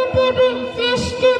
Bum bum bum fish do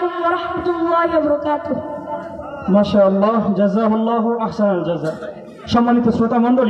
عليكم ورحمة الله وبركاته ما شاء الله جزاه الله أحسن الجزاء সম্মানিত শ্রোতা মন্ডলী